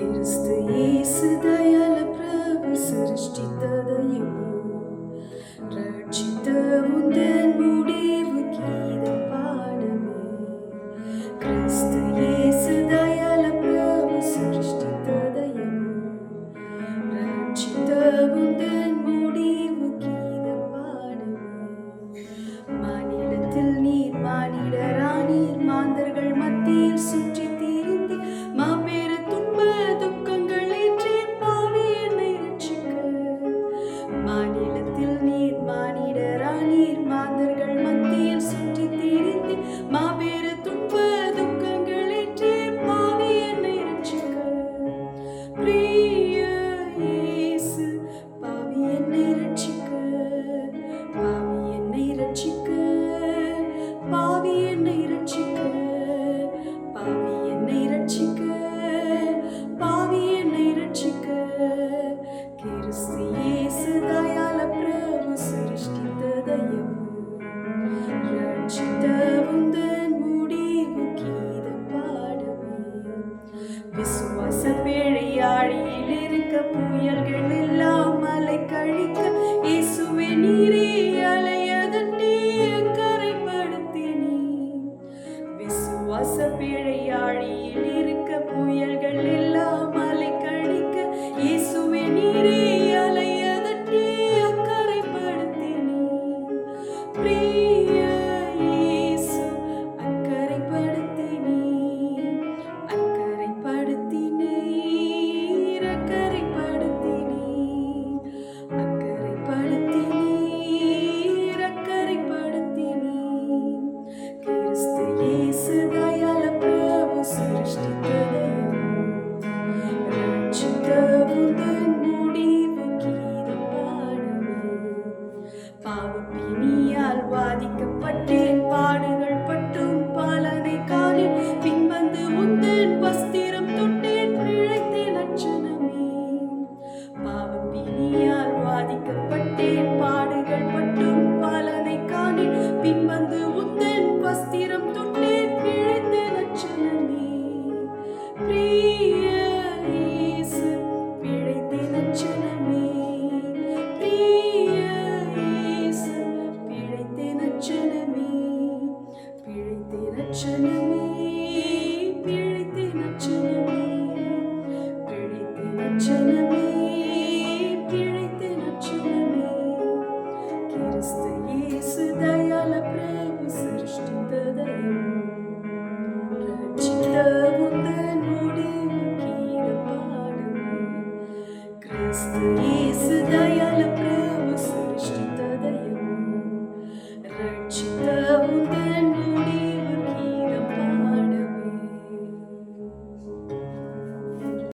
கிறிஸ்து இயேசு தயால பிரபு சிருஷ்டித்ததையும் ரட்சித்த முந்தன் முடிவு கீத பாடமே. கிறிஸ்து இயேசு தயால பிரபு சிருஷ்டித்ததையும் ரட்சித்த முந்தன் முடிவு கீத பாடமே. மானிடத்தில் நீர் மானிடரானீர் மாந்தர்கள் மத்தியில் விசுவாச பேழையாழியில் இருக்க புயல்கள் எல்லாம் மலை கழிக்க இசுவே நீரே அலையதட்டே கரைப்படுத்தினி. விசுவாச பேழையாழியில் இருக்க புயல்கள் எல்லாம் மலை கழிக்க இசுவே நீரே அலையதட்டே கரைப்படுத்தினி. பிரிய இயேசு தயால பிரபு சிருஷ்டித்ததையும் ரட்சித்த பிழைத்தேன் அச்சனமே பிழைத்தேன் அச்சனமே பிழைத்தேன் அச்சனமே பிழைத்தேன் கிறிஸ்து இயேசு தயால பிரபு சிருஷ்டித்ததையும் ரட்சித்த உந்தன் முடிவு கீதம் பாடவே கிறிஸ்து இயேசு தயால பிரபு